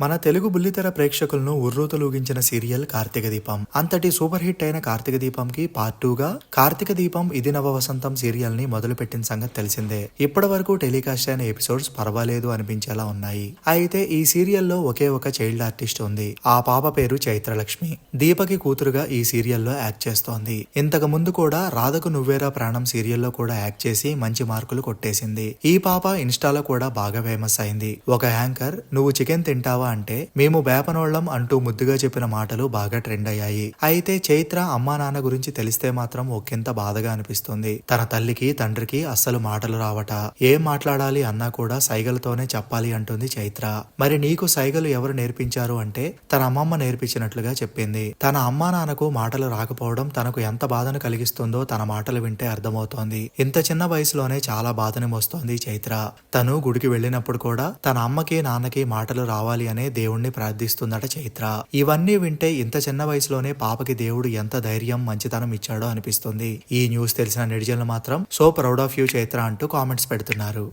మన తెలుగు బుల్లితెర ప్రేక్షకులను ఉర్రూతలూగించిన సీరియల్ కార్తీక దీపం. అంతటి సూపర్ హిట్ అయిన కార్తీక దీపంకి పార్ట్ టూ గా కార్తీక దీపం ఇది నవ వసంతం సీరియల్ని మొదలుపెట్టిన సంగతి తెలిసిందే. ఇప్పటి వరకు టెలికాస్ట్ అయిన ఎపిసోడ్స్ పర్వాలేదు అనిపించేలా ఉన్నాయి. అయితే ఈ సీరియల్లో ఒకే ఒక చైల్డ్ ఆర్టిస్ట్ ఉంది. ఆ పాప పేరు చైత్రలక్ష్మి. దీపకి కూతురుగా ఈ సీరియల్లో యాక్ట్ చేస్తోంది. ఇంతకు ముందు కూడా రాధకు నువ్వేరా ప్రాణం సీరియల్లో కూడా యాక్ట్ చేసి మంచి మార్కులు కొట్టేసింది. ఈ పాప ఇన్స్టాలో కూడా బాగా ఫేమస్ అయింది. ఒక యాంకర్ నువ్వు చికెన్ తింటావా అంటే మేము వేపనోళ్ళం అంటూ ముద్దుగా చెప్పిన మాటలు బాగా ట్రెండ్ అయ్యాయి. అయితే చైత్ర అమ్మా నాన్న గురించి తెలిస్తే మాత్రం ఒకంత బాధగా అనిపిస్తుంది. తన తల్లికి తండ్రికి అస్సలు మాటలు రావట. ఏం మాట్లాడాలి అన్నా కూడా సైగలతోనే చెప్పాలి అంటుంది చైత్ర. మరి నీకు సైగలు ఎవరు నేర్పించారు అంటే తన అమ్మమ్మ నేర్పించినట్లుగా చెప్పింది. తన అమ్మా నాన్నకు మాటలు రాకపోవడం తనకు ఎంత బాధను కలిగిస్తుందో తన మాటలు వింటే అర్థమవుతోంది. ఇంత చిన్న వయసులోనే చాలా బాధని మోస్తోంది చైత్ర. తను గుడికి వెళ్ళినప్పుడు కూడా తన అమ్మకి నాన్నకి మాటలు రావాలి అని దేవుణ్ణి ప్రార్థిస్తుందట చైత్ర. ఇవన్నీ వింటే ఇంత చిన్న వయసులోనే పాపకి దేవుడు ఎంత ధైర్యం మంచితనం ఇచ్చాడో అనిపిస్తుంది. ఈ న్యూస్ తెలిసిన నెటిజన్లు మాత్రం so proud of you Chaitra అంటూ కామెంట్స్ పెడుతున్నారు.